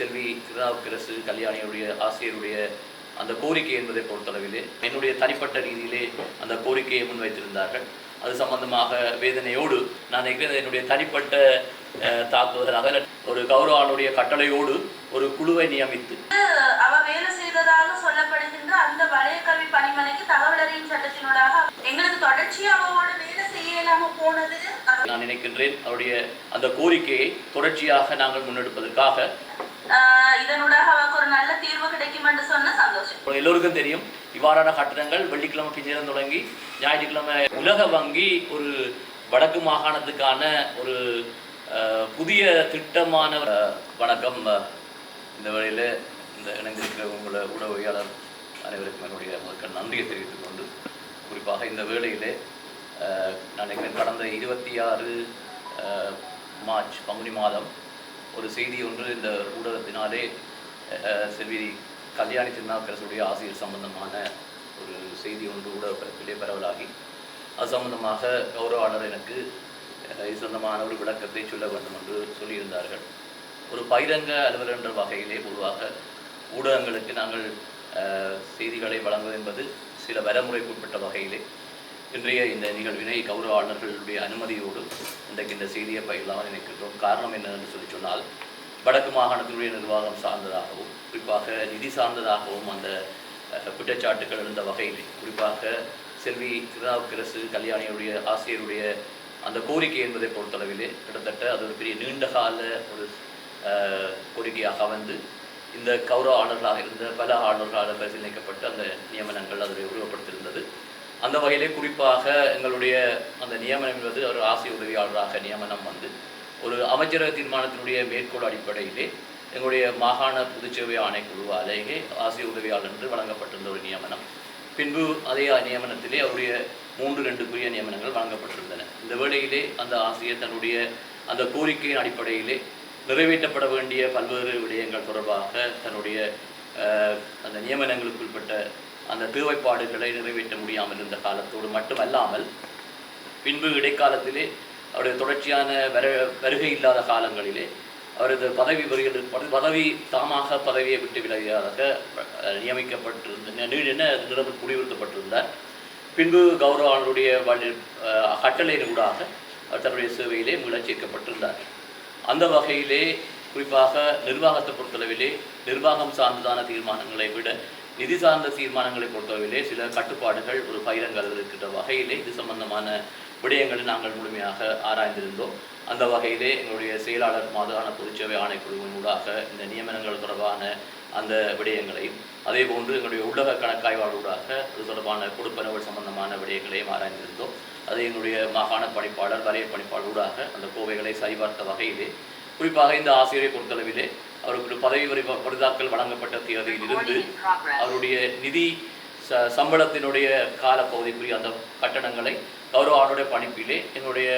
செல்வி திருநாவுக்கரசு கல்யாணியுடைய ஆசிரியருடைய அந்த கோரிக்கை என்பதை பொறுத்தளவிலே என்னுடைய தனிப்பட்ட ரீதியிலே அந்த கோரிக்கையை முன்வைத்திருந்தார்கள். அது சம்பந்தமாக வேதனையோடு நான் நினைக்கிறேன் என்னுடைய தனிப்பட்ட தாக்குதலாக ஒரு கௌரவானுடைய கட்டளையோடு ஒரு குழுவை நியமித்து அவ வேலை செய்ததாக சொல்லப்படுகின்ற அந்த வலய கல்வி பணிமனைக்கு தகவல் அறியும் சட்டத்தினூடாக எங்களுக்கு தொடர்ச்சியா அவளோட வேலை செய்ய இல்லாம போனது. நான் நினைக்கின்றேன் அவருடைய அந்த கோரிக்கையை தொடர்ச்சியாக நாங்கள் முன்னெடுப்பதற்காக இதனூடாக அவருக்கு ஒரு நல்ல தீர்வு கிடைக்கும் என்று சொன்ன சந்தோஷம். எல்லோருக்கும் தெரியும் இவ்வாறான கட்டணங்கள் வெள்ளிக்கிழமை பிஞ்சிரம் தொடங்கி ஞாயிற்றுக்கிழமை உலக வங்கி ஒரு வடக்கு மாகாணத்துக்கான ஒரு புதிய திட்டமான வணக்கம் இந்த வேளையில் இந்த இணைந்திருக்கிற உங்களோட உடவியாளர் அனைவருக்கும் என்னுடைய மக்கள் நன்றியை தெரிவித்துக் கொண்டு குறிப்பாக இந்த வேளையிலே நான் நினைக்கிறேன் கடந்த இருபத்தி ஆறு மார்ச் பங்குனி மாதம் ஒரு செய்தி ஒன்று இந்த ஊடகத்தினாலே செல்வி கல்யாணி திருநாவுக்கரசுடைய ஆசிரியர் சம்பந்தமான ஒரு செய்தி ஒன்று ஊடகப்பரப்பிலே பரவலாகி அது சம்பந்தமாக கௌரவாளர் எனக்கு இது சொந்தமான ஒரு விளக்கத்தை சொல்ல வேண்டும் என்று சொல்லியிருந்தார்கள். ஒரு பகிரங்க அலுவலர் என்ற வகையிலே பொதுவாக ஊடகங்களுக்கு நாங்கள் செய்திகளை வழங்குவது என்பது சில வரமுறைக்குட்பட்ட வகையிலே இன்றைய இந்த நிகழ்வினை கௌரவாளர்களுடைய அனுமதியோடு இன்றைக்கு இந்த செய்தியை பயிலாமல் நினைக்கின்றோம். காரணம் என்னவென்று சொல்லி சொன்னால் வடக்கு மாகாணத்தினுடைய நிர்வாகம் சார்ந்ததாகவும் குறிப்பாக நிதி சார்ந்ததாகவும் அந்த குற்றச்சாட்டுகள் இருந்த வகையிலே குறிப்பாக செல்வி திருநாவுக்கரசு கல்யாணியுடைய ஆசிரியருடைய அந்த கோரிக்கை என்பதை பொறுத்தளவிலே கிட்டத்தட்ட அது ஒரு பெரிய நீண்டகால ஒரு கோரிக்கையாக வந்து இந்த கௌரவ ஆளுநர்களாக இருந்த பல ஆளுநர்களால் பரிசீலிக்கப்பட்டு அந்த நியமனங்கள் அதனுடைய உருவப்படுத்தியிருந்தது அந்த வகையிலே குறிப்பாக எங்களுடைய அந்த நியமனம் என்பது ஒரு ஆசிய உதவியாளராக நியமனம் வந்து ஒரு அமைச்சரக தீர்மானத்தினுடைய மேற்கோள் அடிப்படையிலே எங்களுடைய மாகாண பொதுச்சேவை ஆணைக்குழுவாலேயே ஆசிய உதவியாளர் என்று வழங்கப்பட்டிருந்த ஒரு நியமனம். பின்பு அதே நியமனத்திலே அவருடைய மூன்று ரெண்டு புதிய நியமனங்கள் வழங்கப்பட்டிருந்தன. இந்த வேளையிலே அந்த ஆசிரியர் தன்னுடைய அந்த கோரிக்கையின் அடிப்படையிலே நிறைவேற்றப்பட வேண்டிய பல்வேறு விடயங்கள் தொடர்பாக தன்னுடைய அந்த நியமனங்களுக்கு உட்பட்ட அந்த தேவைப்பாடுகளை நிறைவேற்ற முடியாமல் இருந்த காலத்தோடு மட்டுமல்லாமல் பின்பு இடைக்காலத்திலே அவருடைய தொடர்ச்சியான வர வருகை இல்லாத காலங்களிலே அவரது பதவி வருகிறது பதவி தாமாக பதவியை விட்டு விலகியதாக நியமிக்கப்பட்டிருந்த நீடின நிரம்ப முடிவுறுத்தப்பட்டிருந்தார் பின்பு கௌரவாளருடைய வழி அஹ், கட்டளையினூடாக அவர் தன்னுடைய சேவையிலே மீளச் சேர்க்கப்பட்டிருந்தார். அந்த வகையிலே குறிப்பாக நிர்வாகத்தை பொறுத்தளவிலே நிர்வாகம் சார்ந்ததான தீர்மானங்களை விட நிதி சார்ந்த தீர்மானங்களை பொறுத்தவரையிலே சில கட்டுப்பாடுகள் ஒரு பகிரங்கள் இருக்கின்ற வகையிலே இது சம்பந்தமான விடயங்களை நாங்கள் முழுமையாக ஆராய்ந்திருந்தோம். அந்த வகையிலே எங்களுடைய செயலாளர் மாதான பொதுச்சேவை ஆணைக்குழுவின் ஊடாக இந்த நியமனங்கள் தொடர்பான அந்த விடயங்களையும் அதே போன்று எங்களுடைய உள்ளக கணக்காய்வாளூடாக அது தொடர்பான கொடுப்பனவுகள் சம்பந்தமான விடயங்களையும் ஆராய்ந்திருந்தோம். அதை எங்களுடைய மாகாண பணிப்பாளர் வரைய பணிப்பாளர் ஊடாக அந்த கோவைகளை சரிபார்த்த வகையிலே குறிப்பாக இந்த ஆசிரியரை பொறுத்தளவிலே அவருக்கு பதவி வரி பரிதாக்கல் வழங்கப்பட்ட தேதியிலிருந்து அவருடைய நிதி சம்பளத்தினுடைய காலப்பகுதிக்குரிய அந்த கட்டணங்களை கௌரவ ஆளுடைய பணிப்பிலே என்னுடைய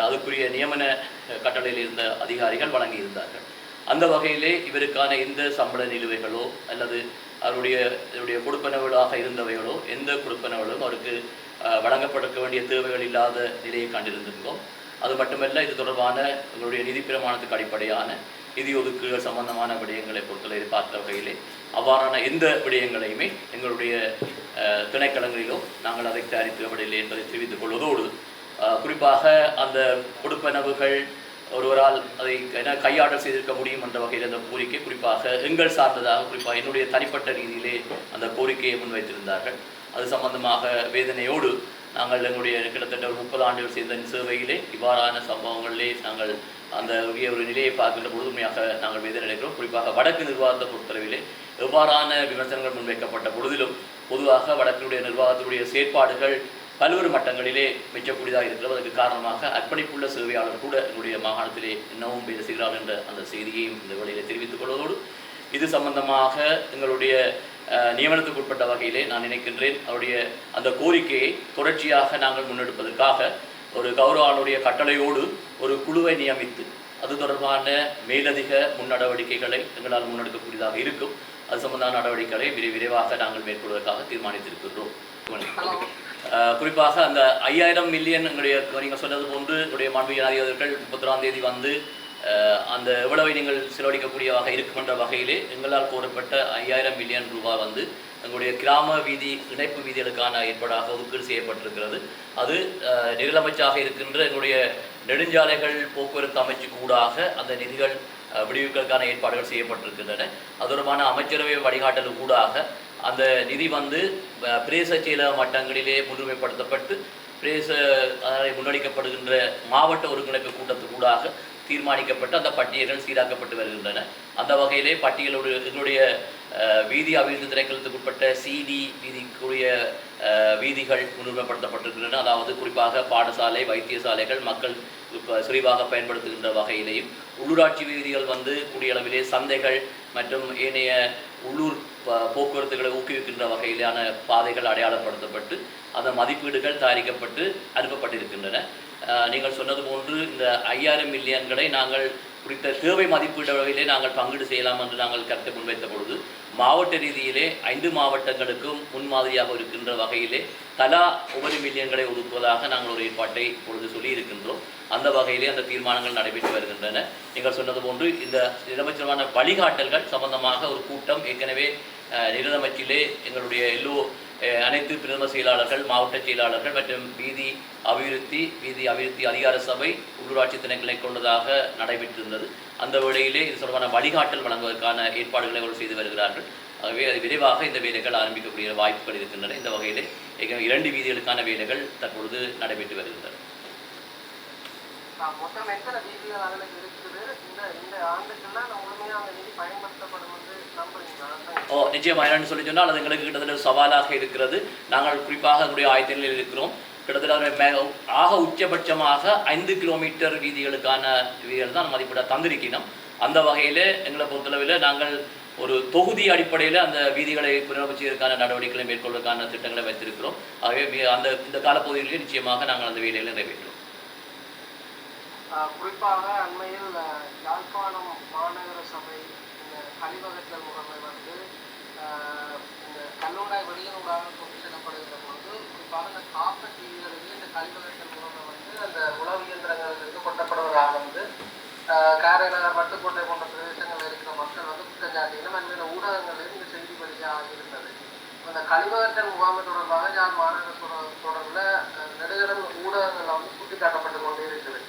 அதுக்குரிய நியமன கட்டளையில் இருந்த அதிகாரிகள் வழங்கியிருந்தார்கள். அந்த வகையிலே இவருக்கான எந்த சம்பள நிலுவைகளோ அல்லது அவருடைய அவருடைய கொடுப்பனவுகளாக இருந்தவைகளோ எந்த கொடுப்பனவுகளும் அவருக்கு அஹ், வழங்கப்பட வேண்டிய தேவைகள் இல்லாத நிலையை கண்டிருந்திருந்தோம். அது மட்டுமல்ல இது தொடர்பான எங்களுடைய நிதி பிரமாணத்துக்கு அடிப்படையான நிதி ஒதுக்கீடுகள் சம்பந்தமான விடயங்களை பொறுத்தவரை பார்த்த வகையிலே அவ்வாறான எந்த விடயங்களையுமே எங்களுடைய அஹ், திணைக்களங்களிலோ நாங்கள் அதை தயாரிக்கவில்லை என்பதை தெரிவித்துக் கொள்வதோடு அஹ், குறிப்பாக அந்த கொடுப்பனவுகள் ஒருவரால் அதை என கையாடல் செய்திருக்க முடியும் என்ற வகையில் அந்த கோரிக்கை குறிப்பாக எங்கள் சார்ந்ததாக குறிப்பாக என்னுடைய தனிப்பட்ட ரீதியிலே அந்த கோரிக்கையை முன்வைத்திருந்தார்கள். அது சம்பந்தமாக வேதனையோடு நாங்கள் எங்களுடைய கிட்டத்தட்ட ஒரு முப்பது ஆண்டுகள் செய்த சேவையிலே இவ்வாறான சம்பவங்களிலே நாங்கள் அந்த உரிய ஒரு நிலையை பார்க்கின்ற பொழுது உண்மையாக நாங்கள் வேதனை அடைகிறோம் குறிப்பாக வடக்கு நிர்வாகத்தை பொறுத்தளவிலே எவ்வாறான விமர்சனங்கள் முன்வைக்கப்பட்ட பொழுதிலும் பொதுவாக வடக்கினுடைய நிர்வாகத்தினுடைய செயற்பாடுகள் பல்வேறு மட்டங்களிலே மிச்சக்கூடியதாக இருக்கிறது. அதற்கு காரணமாக அர்ப்பணிப்புள்ள சேவையாளர் கூட எங்களுடைய மாகாணத்திலே இன்னமும் வேலை என்ற அந்த செய்தியையும் இந்த வேளையிலே தெரிவித்துக் கொள்வதோடு இது சம்பந்தமாக எங்களுடைய நியமனத்துக்கு உட்பட்ட வகையிலே நான் நினைக்கின்றேன். அவருடைய அந்த கோரிக்கையை தொடர்ச்சியாக நாங்கள் முன்னெடுப்பதற்காக ஒரு கௌரவாளுடைய கட்டளையோடு ஒரு குழுவை நியமித்து அது தொடர்பான மேலதிக முன் நடவடிக்கைகளை எங்களால் முன்னெடுக்கக்கூடியதாக இருக்கும். அது சம்பந்தமான நடவடிக்கைகளை விரை விரைவாக நாங்கள் மேற்கொள்வதற்காக தீர்மானித்திருக்கின்றோம். குறிப்பாக அந்த ஐயாயிரம் மில்லியன் எங்களுடைய நீங்கள் சொன்னது போன்று என்னுடைய மாண்பு ஜனாதிபதிகள் முப்பத்தொராம் தேதி வந்து அந்த எவ்வளவை நீங்கள் செலவழிக்கக்கூடியவாக இருக்கும் என்ற வகையிலே எங்களால் கோரப்பட்ட ஐயாயிரம் மில்லியன் ரூபாய் வந்து எங்களுடைய கிராம வீதி இணைப்பு வீதிகளுக்கான ஏற்பாடாக ஒதுக்கீடு செய்யப்பட்டிருக்கிறது. அது அஹ், இருக்கின்ற எங்களுடைய நெடுஞ்சாலைகள் போக்குவரத்து அமைச்சு கூடாக அந்த நிதிகள் அஹ், ஏற்பாடுகள் செய்யப்பட்டிருக்கின்றன. அது தொடர்பான அமைச்சரவை வழிகாட்டல் கூடாக அந்த நிதி வந்து பிரேச பிரதேச செயலக மட்டங்களிலே முன்னுரிமைப்படுத்தப்பட்டு பிரேச முன்னெடுக்கப்படுகின்ற மாவட்ட ஒருங்கிணைப்பு கூட்டத்துக்கூடாக தீர்மானிக்கப்பட்டு அந்த பட்டியல்கள் சீராக்கப்பட்டு வருகின்றன. அந்த வகையிலே பட்டியலோடு எங்களுடைய வீதி அபிவிருத்தி திரைக்களத்துக்குட்பட்ட சிடி வீதிக்குரிய வீதிகள் முன்னுரிமைப்படுத்தப்பட்டிருக்கின்றன. அதாவது குறிப்பாக பாடசாலை வைத்தியசாலைகள் மக்கள் இப்போ விரிவாக பயன்படுத்துகின்ற வகையிலேயும் உள்ளூராட்சி வீதிகள் வந்து கூடிய அளவிலே சந்தைகள் மற்றும் ஏனைய உள்ளூர் போக்குவரத்துகளை ஊக்குவிக்கின்ற வகையிலான பாதைகள் அடையாளப்படுத்தப்பட்டு அந்த மதிப்பீடுகள் தயாரிக்கப்பட்டு அனுப்பப்பட்டிருக்கின்றன. நீங்கள் சொன்னது போன்று இந்த ஐயாயிரம் மில்லியன்களை நாங்கள் குறித்த தேவை மதிப்பீடு வகையிலே நாங்கள் பங்கீடு செய்யலாம் என்று நாங்கள் கருத்தை முன்வைத்த பொழுது மாவட்ட ரீதியிலே ஐந்து மாவட்டங்களுக்கும் முன்மாதிரியாக இருக்கின்ற வகையிலே தலா ஒவ்வொரு மில்லியன்களை ஒதுக்குவதாக நாங்கள் ஒரு ஏற்பாட்டை இப்பொழுது சொல்லி இருக்கின்றோம் அந்த வகையிலே அந்த தீர்மானங்கள் நடைபெற்று வருகின்றன. நீங்கள் சொன்னது போன்று இந்த நிலமைச்சரமான வழிகாட்டல்கள் சம்பந்தமாக ஒரு கூட்டம் ஏற்கனவே நிலமைச்சிலே எங்களுடைய எல்லோ அனைத்து பிரதம செயலாளர்கள் மாவட்ட செயலாளர்கள் மற்றும் வீதி அபிவிருத்தி வீதி அபிவிருத்தி அதிகார சபை உள்ளூராட்சி திணைகளை கொண்டதாக நடைபெற்றிருந்தது. அந்த வேளையிலே இது தொடர்பான வழிகாட்டல் வழங்குவதற்கான ஏற்பாடுகளை அவர்கள் செய்து வருகிறார்கள். ஆகவே அது விரைவாக இந்த வேலைகள் ஆரம்பிக்கக்கூடிய வாய்ப்புகள் இருக்கின்றன. இந்த வகையிலே இரண்டு வீதிகளுக்கான வேலைகள் தற்பொழுது நடைபெற்று வருகின்றன. மொத்தம் எத்தனை வீதிகள் அதில் இருக்குது? இந்த இந்த ஆண்டுக்கெல்லாம் முழுமையாக நிதி பயன்படுத்தப்படும் வந்து ஓ நிச்சயமாக என்னன்னு சொல்லி சொன்னால் அது எங்களுக்கு கிட்டத்தட்ட ஒரு சவாலாக இருக்கிறது. நாங்கள் குறிப்பாக எங்களுடைய ஆயத்தனில் இருக்கிறோம். கிட்டத்தட்ட மே- ஆக உச்சபட்சமாக ஐந்து கிலோமீட்டர் வீதிகளுக்கான வீதிகள் தான் மதிப்பிட தந்திருக்கணும் அந்த வகையில் எங்களை பொறுத்தளவில் நாங்கள் ஒரு தொகுதி அடிப்படையில் அந்த வீதிகளை புனரமைச்சதற்கான நடவடிக்கைகளை மேற்கொள்வதற்கான திட்டங்களை வைத்திருக்கிறோம். ஆகவே அந்த இந்த காலப்பகுதியிலே நிச்சயமாக நாங்கள் அந்த வேலைகளை நிறைவேற்றோம் குறிப்பாக அண்மையில் யாழ்ப்பாணம் மாநகர சபை கழிவகத்தல் கழிவகற்றல் முறைமை வந்து இந்த கல்லூடாய் வெளியூடாக கொண்டு செல்லப்படுகிற பொழுது குறிப்பாக இந்த காப்ப வீதிகளிலே இந்த கழிவகற்றல் முறைமை வந்து அந்த உளவு இயந்திரங்களிலிருந்து கொண்டப்படுவதாக வந்து காரைநகர் வட்டுக்கோட்டை போன்ற பிரதேசங்களில் இருக்கிற மக்கள் வந்து குற்றச்சாட்டிகளும் அண்மையில ஊடகங்களிலும் இந்த செய்தி வழியாக இருந்தது. அந்த கழிவகத்தல் முகாமை தொடர்பாக யாழ் மாநகர தொடர்பில் நெடுகளும் ஊடகங்கள் வந்து சுட்டிக்காட்டப்பட்டு கொண்டே இருக்குது.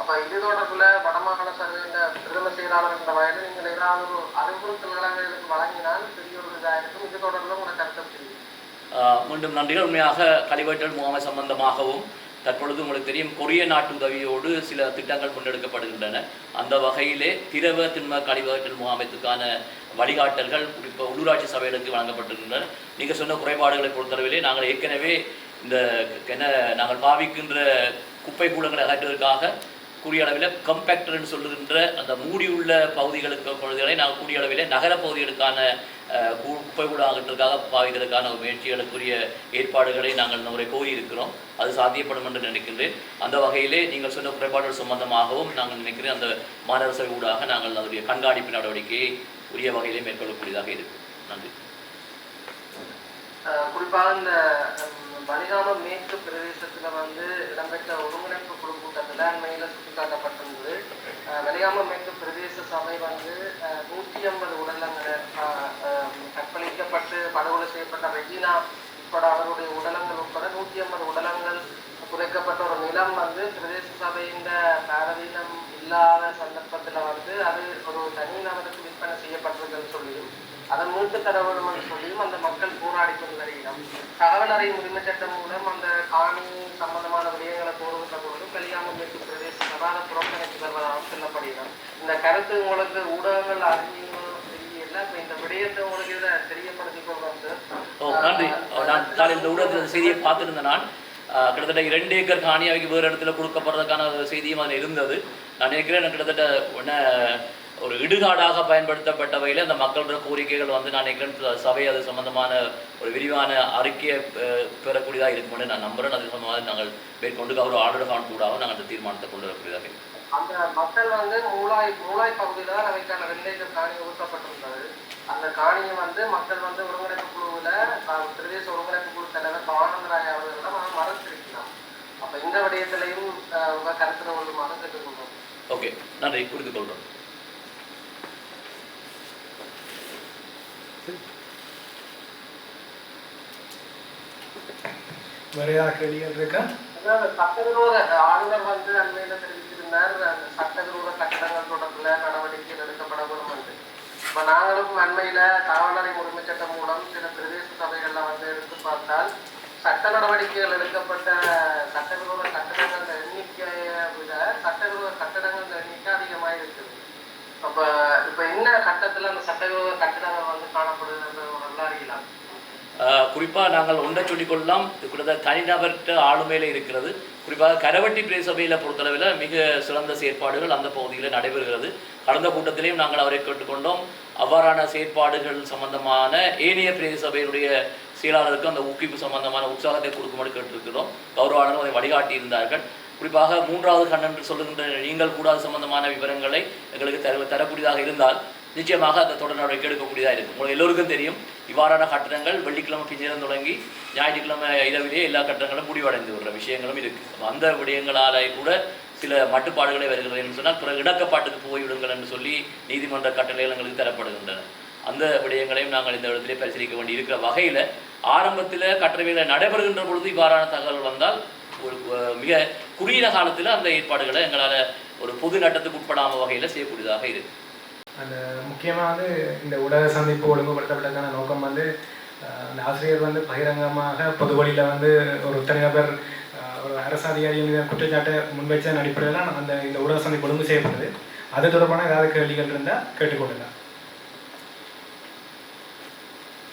அப்போ இது தொடர்பில் மாகாண சபையின் பிரதம செயலாளர் என்ற வகையில் நீங்கள் ஏதாவது ஒரு அறிவுறுத்தல்களை எங்களுக்கு வழங்கினால் பெரிய ஒரு இதாக இருக்கும் இது தொடர்பில் உங்களை கருத்து மீண்டும் நன்றிகள். உண்மையாக கழிவற்றல் முகாமை சம்பந்தமாகவும் தற்பொழுது உங்களுக்கு தெரியும் கொரிய நாட்டு உதவியோடு சில திட்டங்கள் முன்னெடுக்கப்படுகின்றன. அந்த வகையிலே திரவ திண்ம கழிவகற்றல் முகாமைத்துக்கான வழிகாட்டல்கள் குறிப்பாக உள்ளூராட்சி சபைகளுக்கு வழங்கப்பட்டிருக்கின்றன. நீங்கள் சொன்ன குறைபாடுகளை பொறுத்தளவிலே நாங்கள் ஏற்கனவே இந்த என்ன நாங்கள் பாவிக்கின்ற குப்பை கூடங்களை அகற்றுவதற்காக கூடிய அளவில் கம்பேக்டர்னு சொல்லுகின்ற அந்த மூடியுள்ள பகுதிகளுக்கு பகுதிகளை நாங்கள் கூடிய அளவில் நகர பகுதிகளுக்கான குப்பை கூட அகற்றுவதற்காக பாவிக்கிறதுக்கான முயற்சிகளுக்குரிய ஏற்பாடுகளை நாங்கள் இந்த முறை கோரியிருக்கிறோம். அது சாத்தியப்படும் என்று நினைக்கின்றேன். அந்த வகையிலே நீங்கள் சொன்ன குறைபாடுகள் சம்பந்தமாகவும் நாங்கள் நினைக்கிறேன் அந்த மாநகர சபை ஊடாக நாங்கள் அதனுடைய கண்காணிப்பு நடவடிக்கையை உரிய வகையிலே மேற்கொள்ளக்கூடியதாக இருக்கும். நன்றி. குறிப்பாக இந்த வலிகாமம் மேற்கு பிரதேசத்துல வந்து இடம்பெற்ற ஒருங்கிணைப்பு குழு கூட்டத்தில் அண்மையில் சுட்டிக்காட்டப்பட்டிருந்தது அஹ், வலிகாமம் மேற்கு பிரதேச சபை வந்து நூற்றி ஐம்பது உடலங்களை கற்பழிக்கப்பட்டு படுகொலை செய்யப்பட்ட ரெஜினா உட்பட அவருடைய உடலங்கள் உட்பட நூற்றி ஐம்பது உடலங்கள் குறைக்கப்பட்ட ஒரு நிலம் வந்து பிரதேச சபையின் பாரதீனம் இல்லாத சந்தர்ப்பத்துல வந்து அது ஒரு தனி நபருக்கு விற்பனை செய்யப்பட்டிருக்குன்னு சொல்லியும் அதை மீட்டு தர வேண்டும் சொல்லியும் அந்த மக்கள் போராடி கொண்டு வருகிறோம் தகவல் அறியும் உரிமை சட்டம் மூலம் அந்த காணி சம்பந்தமான விடயங்களை கோருகின்ற பொழுது கலியாமம் மேற்கு பிரதேச சபாத புறக்கணித்து வருவதாகவும் சொல்லப்படுகிறோம் இந்த கருத்து உங்களுக்கு ஊடகங்கள் அறிஞர்களோ தெரியல இந்த விடயத்தை உங்களுக்கு இதை சார் ஓ நன்றி. நான் காலையில் இந்த ஊடகத்தில் செய்தியை பார்த்திருந்த நான். கிட்டத்தட்ட இரண்டு ஏக்கர் காணி அவைக்கு வேறு இடத்துல கொடுக்கப்படுறதுக்கான செய்தியும் அதில் இருந்தது. நான் நினைக்கிறேன் கிட்டத்தட்ட என்ன ஒரு இடுகாடாக பயன்படுத்தப்பட்டவையில் அந்த மக்களோட கோரிக்கைகள் வந்து நான் நினைக்கிறேன் சபை அது சம்பந்தமான ஒரு விரிவான அறிக்கையை பெறக்கூடியதாக இருக்கும்னு நான் நம்புறேன். அது சம்பந்தமாக நாங்கள் மேற்கொண்டு அவர் ஆர்டர் கான் கூடாக நாங்கள் அந்த தீர்மானத்தை கொண்டு வரக்கூடியதாக இருக்கும் அந்த மக்கள் வந்து மூலாய் மூலாய் பகுதியில தான் அவைக்கான வெள்ளேஜம் காணி ஒதுக்கப்பட்டிருந்தது அந்த காணியை வந்து மக்கள் வந்து ஒருங்கிணைப்பு குழுவில் பிரதேச ஒருங்கிணைப்பு குழு தலைவர் பவானந்தராய் அவர்களிடம் அவன் மறுத்திருக்கிறான் அப்ப இந்த விடயத்திலையும் அஹ், உங்க கருத்துல கொள்ளுமாறு கேட்டுக்கொள்றோம் ஓகே நன்றி. புரிந்து கொள்கிறோம். வேற ஏதாவது கேள்விகள் இருக்கா சட்டவிரோத ஆளுநர் வந்து அண்மையில தெரிவித்திருந்தார். அந்த சட்டவிரோத கட்டடங்கள் தொடர்பில் நடவடிக்கைகள் எடுக்கப்பட வேண்டும் என்று. இப்ப நாங்களும் அண்மையில காவலரை உரிமை சட்டம் மூலம் சில பிரதேச சபைகள்ல வந்து எடுத்து பார்த்தால் சட்ட நடவடிக்கைகள் எடுக்கப்பட்ட சட்டவிரோத கட்டடங்கள் எண்ணிக்கையை விட சட்டவிரோத கட்டடங்கள் எண்ணிக்கை அதிகமாக இருக்குது அப்ப இப்ப என்ன கட்டத்துல அந்த சட்டவிரோத கட்டடங்கள் வந்து காணப்படுது குறிப்பாக நாங்கள் ஒன்றை சொல்லிக்கொள்ளலாம் கிட்டத்தட்ட தனிநபர்கிட்ட ஆளுமையில் இருக்கிறது. குறிப்பாக கரவட்டி பிரேசபையில் பொறுத்தளவில் மிக சிறந்த செயற்பாடுகள் அந்த பகுதியில் நடைபெறுகிறது. கடந்த கூட்டத்திலையும் நாங்கள் அவரை கேட்டுக்கொண்டோம். அவ்வாறான செயற்பாடுகள் சம்பந்தமான ஏனைய பிரதேச சபையினுடைய செயலாளருக்கு அந்த ஊக்குவிப்பு சம்பந்தமான உற்சாகத்தை கொடுக்கும்படி கேட்டிருக்கிறோம். கௌரவாளர்கள் அதை வழிகாட்டி இருந்தார்கள் குறிப்பாக மூன்றாவது கண்ணன் என்று சொல்லுகின்ற நீங்கள் கூடாது சம்பந்தமான விவரங்களை எங்களுக்கு தர தரக்கூடியதாக இருந்தால் நிச்சயமாக அந்த தொடர் நடவடிக்கை எடுக்கக்கூடியதாக இருக்கும் உங்களுக்கு எல்லோருக்கும் தெரியும் இவ்வாறான கட்டணங்கள் வெள்ளிக்கிழமை பிஞ்சிரம் தொடங்கி ஞாயிற்றுக்கிழமை இரவிலே எல்லா கட்டணங்களும் முடிவடைந்து விடுற விஷயங்களும் இருக்குது அந்த விடயங்களால கூட சில மட்டுப்பாடுகளை வருகிறது என்று சொன்னால் பிறகு இடக்கப்பாட்டுக்கு போய்விடுங்கள் என்று சொல்லி நீதிமன்ற கட்டளைகள் எங்களுக்கு தரப்படுகின்றன. அந்த விடயங்களையும் நாங்கள் இந்த இடத்திலே பரிசீலிக்க வேண்டி இருக்கிற வகையில் ஆரம்பத்தில் கட்டளைகளை நடைபெறுகின்ற பொழுது இவ்வாறான தகவல் வந்தால் ஒரு மிக குறுகிய காலத்தில் அந்த ஏற்பாடுகளை எங்களால் ஒரு பொது நட்டத்துக்கு உட்படாமல் வகையில் செய்யக்கூடியதாக இருக்குது அந்த முக்கியமாக வந்து இந்த ஊடக சந்திப்பு ஒழுங்குபடுத்தப்பட்டதுக்கான நோக்கம் வந்து அந்த ஆசிரியர் வந்து பகிரங்கமாக பொது வழியில் வந்து ஒரு தனிநபர் ஒரு அரசு அதிகாரியின் மீது குற்றச்சாட்டை முன்வைச்சதன் அடிப்படையில் அந்த இந்த ஊடக சந்திப்பு ஒழுங்கு செய்யப்படுது அது தொடர்பான ஏதாவது கேள்விகள் இருந்தால் கேட்டுக்கொள்ளுங்க.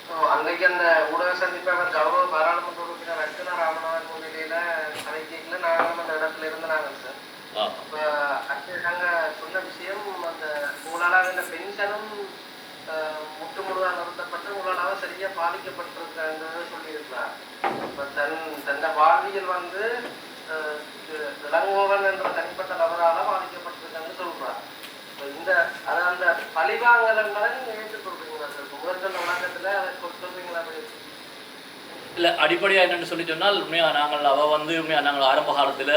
அன்னைக்கு அன்றைக்கு அந்த ஊடக சந்திப்பை அவர் கௌரவ பாராளுமன்ற உறுப்பினர் அர்ச்சனா ராமநாதன் முன்னிலையில கலைக்கையில் நாங்களும் அந்த இடத்துல இருந்து நாங்கள் சார் ஆ அப்போ அங்க சொன்ன விஷயம் அந்த பெண்களும் அஹ், முற்று முழுதாக நிறுத்தப்பட்டு சரியா பாதிக்கப்பட்டிருக்காங்க சொல்லியிருக்கிறார் இப்போ தன் தன்னை வாழ்வியல் வந்து அஹ், இது இளங்கோவன் என்ற தனிப்பட்ட நபரால பாதிக்கப்பட்டிருக்காங்கன்னு சொல்றார் இந்த அதை அந்த பழிவாங்கல் என்பதை நீங்க ஏற்றுக்கொள்றீங்களா சார்? முதற்கண்ட உலகத்துல அதை சொல்றீங்களா இல்லை அடிப்படையாக என்னென்னு சொல்லி சொன்னால் உண்மையாக நாங்கள் அவள் வந்து உண்மையாக நாங்கள் ஆரம்ப காலத்தில்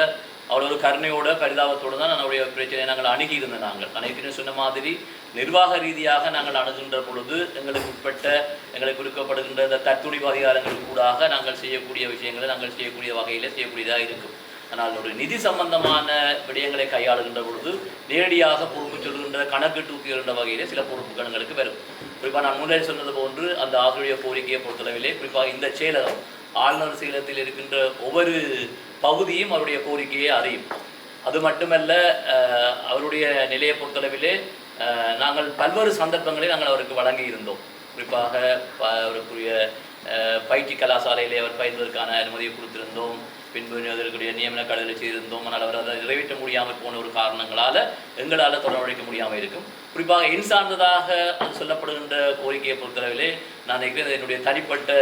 அவள் ஒரு கருணையோட பரிதாபத்தோடு தான் நம்மளுடைய பிரச்சனையை நாங்கள் அணுகி நாங்கள். அனைத்திനും சொன்ன மாதிரி நிர்வாக ரீதியாக நாங்கள் அணுகின்ற பொழுது எங்களுக்கு உட்பட்ட எங்களுக்கு கொடுக்கப்படுகின்ற இந்த தற்துணிவு அதிகாரங்களுக்கு கூடாக நாங்கள் செய்யக்கூடிய விஷயங்களை நாங்கள் செய்யக்கூடிய வகையில் செய்யக்கூடியதாக இருக்கும். ஆனால் ஒரு நிதி சம்பந்தமான விடயங்களை கையாளுகின்ற பொழுது நேரடியாக பொறுப்பு சொல்கின்ற கணக்கு தூக்குகின்ற வகையில் சில பொறுப்புகள் எங்களுக்கு வரும். குறிப்பாக நான் முன்னாடி சொன்னது போன்று அந்த ஆசிரியர் கோரிக்கையை பொறுத்தளவிலே குறிப்பாக இந்த செயலகம் ஆளுநர் சீலத்தில் இருக்கின்ற ஒவ்வொரு பகுதியும் அவருடைய கோரிக்கையை அறியும். அது மட்டுமல்ல அவருடைய நிலையை பொறுத்தளவிலே நாங்கள் பல்வேறு சந்தர்ப்பங்களை நாங்கள் அவருக்கு வழங்கி இருந்தோம் குறிப்பாக அவருக்குரிய பயிற்சி கலாசாலையிலே அவர் பயிர்வதற்கான அனுமதியை கொடுத்திருந்தோம். பின்பு அதற்குரிய நியமன கடலை செய்திருந்தோம். ஆனால் அவர் அதை நிறைவேற்ற முடியாமல் போன ஒரு காரணங்களால் எங்களால் தொடர்பழைக்க முடியாமல் இருக்கும். குறிப்பாக என் சார்ந்ததாக அது சொல்லப்படுகின்ற கோரிக்கையை பொறுத்தளவிலே நான் நினைக்கிறேன் என்னுடைய தனிப்பட்ட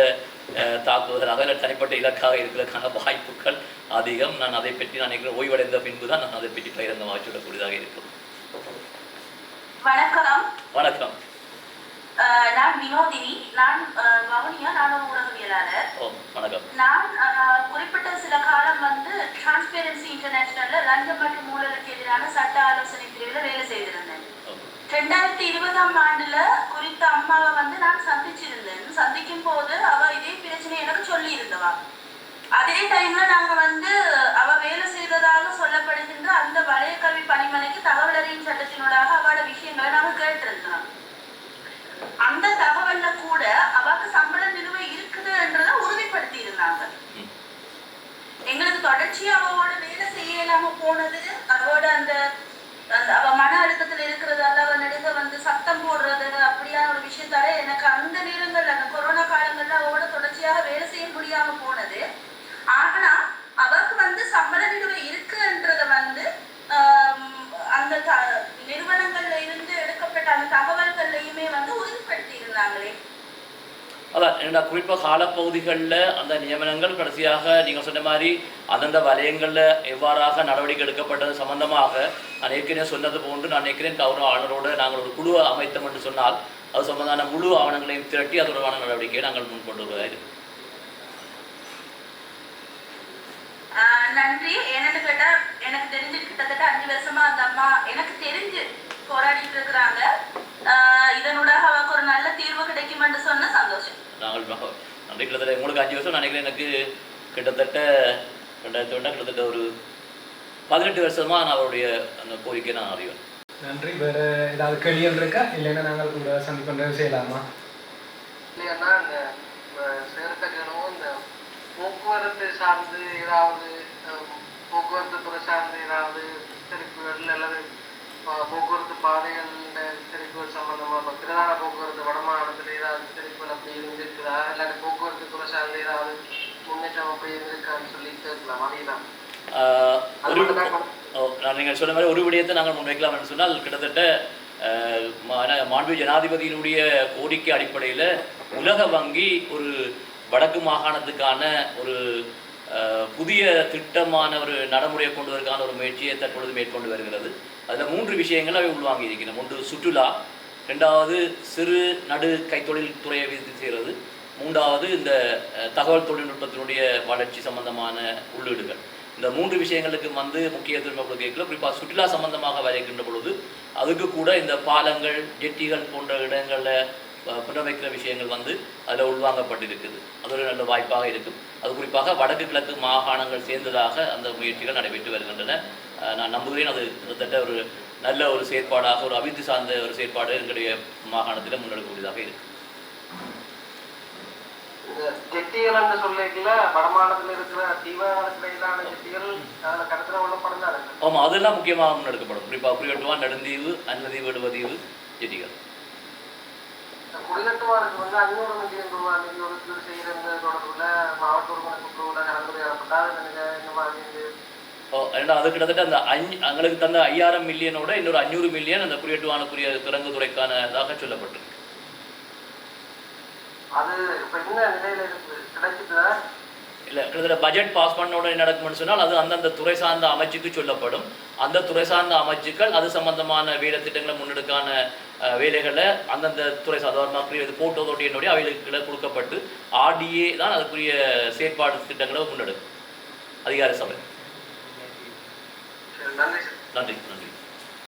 தாக்குவதற்காக இல்லை தனிப்பட்ட இலக்காக இருக்கிறதுக்கான வாய்ப்புகள் அதிகம். நான் அதை பற்றி நான் நினைக்கிறேன் ஓய்வடைந்த பின்பு தான் நான் அதை பற்றி பகிரங்கமாக சொல்லக்கூடியதாக இருக்கும். வணக்கம். வணக்கம். நான் வினோதினி. நான் வவுனியா நான் ஒரு ஊடகவியலாளர் வணக்கம். நான் குறிப்பிட்ட சில காலம் வந்து டிரான்ஸ்பேரன்சி இன்டர்நேஷனல்ல லஞ்சம் மற்றும் ஊழலுக்கு எதிரான சட்ட ஆலோசனை பிரிவில் வேலை செய்திருந்தேன். ரெண்டாயிரத்தி இருபதாம் ஆண்டுல குறித்த அம்மாவை வந்து நான் சந்திச்சிருந்தேன். சந்திக்கும் போது அவ இதே பிரச்சனை எனக்கு சொல்லி இருந்தவா அதே டைம்ல நாங்க வந்து அவ வேலை செய்ததாக சொல்லப்படுகின்ற அந்த வலய கல்வி பணிமனைக்கு தகவல் அறியும் சட்டத்தினூடாக அவளோட விஷயங்களை நாங்க கேட்டிருந்தோம் அந்த தகவல்ல கூட அவளுக்கு சம்பள நிலுவை இருக்குதுன்றத உறுதிப்படுத்தி இருந்தாங்க எங்களுக்கு தொடர்ச்சியா அவளோட வேலை செய்ய இல்லாம போனது அவளோட அந்த அவ மன அழுத்தத்துல இருக்கிறதால அவ நடுக வந்து சத்தம் போடுறது அப்படியான ஒரு விஷயத்தால எனக்கு அந்த நேரங்கள்ல அந்த கொரோனா காலங்கள்ல அவளோட தொடர்ச்சியாக வேலை செய்ய முடியாம போனது ஆனா அவருக்கு வந்து சம்பள நிலுவை இருக்குன்றத வந்து ஆம், அந்த த- நிறுவனங்கள்ல இருந்து எடுக்கப்பட்ட அந்த தகவல்கள்லையுமே வந்து உறுதிப்படுத்தி இருந்தாங்களே அதான் என்னடா குறிப்பாக காலப்பகுதிகளில் அந்த நியமனங்கள் கடைசியாக நீங்கள் சொன்ன மாதிரி அந்தந்த வலயங்களில் எவ்வாறாக நடவடிக்கை எடுக்கப்பட்டது சம்பந்தமாக நான் ஏற்கனவே சொன்னது போன்று நான் ஏற்கனவே கௌரவ ஆளுநரோடு நாங்கள் ஒரு குழு அமைத்தோம் என்று சொன்னால் அது சம்பந்தமான முழு ஆவணங்களையும் திரட்டி அது தொடர்பான நடவடிக்கையை நாங்கள் முன்கொண்டு வருவதாக ஆஹ் நன்றி. என்னன்னு கேட்டா எனக்கு தெரிஞ்சு கிட்டத்தட்ட அஞ்சு வருஷமா அந்த அம்மா எனக்கு தெரிஞ்சு போராடிட்டு இருக்கிறாங்க. அஹ் இதனூடாக அவருக்கு ஒரு நல்ல தீர்வு கிடைக்குமென்று சொன்ன சந்தோஷம். நாங்கள் நன்றி கிட்டத்தட்ட உங்களுக்கு அஞ்சு வருஷம் நினைக்கிறேன் எனக்கு கிட்டத்தட்ட ரெண்டாயிரத்தி ஒன்றா கிட்டத்தட்ட ஒரு பதினெட்டு வருஷமா நான் அவருடைய அந்த கோரிக்கை நான் அறிவேன். நன்றி. வேறு ஏதாவது கேள்விகள் இருக்கா? இல்லைன்னா நாங்கள் கூட சந்திப்பு செய்யலாமா? இல்லைன்னா இந்த சேர்க்கணும் இந்த போக்குவரத்து சார்ந்து ஏதாவது போக்குவரத்து துறை சார்ந்து ஏதாவது தெரிப்புகள் அல்லது போக்குவரத்து பாதைகள் தெரிப்புகள் சம்பந்தமா இப்ப பிரதான போக்குவரத்து வடமாநிலத்தில் ஏதாவது தெரிப்புகள் அப்படி இருந்திருக்குதா? இல்லாட்டி போக்குவரத்து துறை சார்ந்து ஏதாவது முன்னேற்றம் அப்படி இருந்திருக்கான்னு சொல்லி கேட்கலாம். அதேதான். நீங்கள் சொன்ன மாதிரி ஒரு விடயத்தை நாங்கள் முன்வைக்கலாம் என்று சொன்னால் கிட்டத்தட்ட மாண்பு ஜனாதிபதியினுடைய கோரிக்கை அடிப்படையில் உலக வங்கி ஒரு வடக்கு மாகாணத்துக்கான ஒரு புதிய திட்டமான ஒரு நடைமுறையை கொண்டு வருவதற்கான ஒரு முயற்சியை தற்பொழுது மேற்கொண்டு வருகிறது. அதில் மூன்று விஷயங்கள் அவை உள்வாங்கி இருக்கின்றன ஒன்று சுற்றுலா ரெண்டாவது சிறு நடு கைத்தொழில் துறையை விருத்தி செய்கிறது மூன்றாவது இந்த தகவல் தொழில்நுட்பத்தினுடைய வளர்ச்சி சம்பந்தமான உள்ளீடுகள். இந்த மூன்று விஷயங்களுக்கு வந்து முக்கியத்துவம் கொடுக்கல குறிப்பாக சுற்றுலா சம்பந்தமாக வரைக்கின்ற பொழுது அதுக்கு கூட இந்த பாலங்கள் ஜெட்டிகள் போன்ற இடங்களில் புனர்வைக்கிற விஷயங்கள் வந்து அதில் உள்வாங்கப்பட்டிருக்குது. அது ஒரு நல்ல வாய்ப்பாக இருக்கும். அது குறிப்பாக வடக்கு கிழக்கு மாகாணங்கள் சேர்ந்ததாக அந்த முயற்சிகள் நடைபெற்று வருகின்றன. நான் நம்புகிறேன் அது கிட்டத்தட்ட ஒரு நல்ல ஒரு செயற்பாடாக ஒரு அபிவிருத்தி சார்ந்த ஒரு செயற்பாடு எங்களுடைய மாகாணத்தில் முன்னெடுக்கக்கூடியதாக இருக்கு. ஜெட்டிகள் என்று சொல்லிக்கல வடமாநிலத்தில் இருக்கிற தீவிரவாதத்துக்கு இடையிலான ஜெட்டிகள் அதில் உள்ளப்படம் ஆமாம் அதெல்லாம் முக்கியமாக முன்னெடுக்கப்படும். குறிப்பாக குறிப்பிட்டுவா நெடுந்தீவு அன்னதீவு எழுவதீவு ஜெட்டிகள் குடியேற்றவாருக்கு வந்து அஞ்சூறு மில்லியன் ரூபாய் நிதி ஒதுக்கீடு செய்யறது தொடர்புல மாவட்ட ஒருங்கிணைப்பு குழுவில் கலந்துரையாடப்பட்டால் இந்த மாதிரி ஏன்னா அது கிட்டத்தட்ட அந்த அஞ்சு எங்களுக்கு தந்த ஐயாயிரம் மில்லியனோட இன்னொரு அஞ்சூறு மில்லியன் அந்த குறியீட்டுவானுக்குரிய துறங்கு துறைக்கானதாக சொல்லப்பட்டிருக்கு. அது இப்ப என்ன நிலையில இருக்கு? கிடைச்சிட்டுதா இல்லை கிட்டத்தட்ட பட்ஜெட் பாஸ் பண்ண உடனே நடக்கும்னு சொன்னால் அது அந்தந்த துறை சார்ந்த அமைச்சுக்கு சொல்லப்படும். அந்த துறை சார்ந்த அமைச்சுக்கள் அது சம்பந்தமான வேலை திட்டங்களை முன்னெடுக்கான வேலைகளை அந்தந்த துறை சாதாரணமாக இது போட்டோ தொட்டியினுடைய அவைகளுக்கு கொடுக்கப்பட்டு ஆர்டிஏ தான் அதுக்குரிய செயற்பாடு திட்டங்களை முன்னெடுக்கும். அதிகார சபை. நன்றி நன்றி.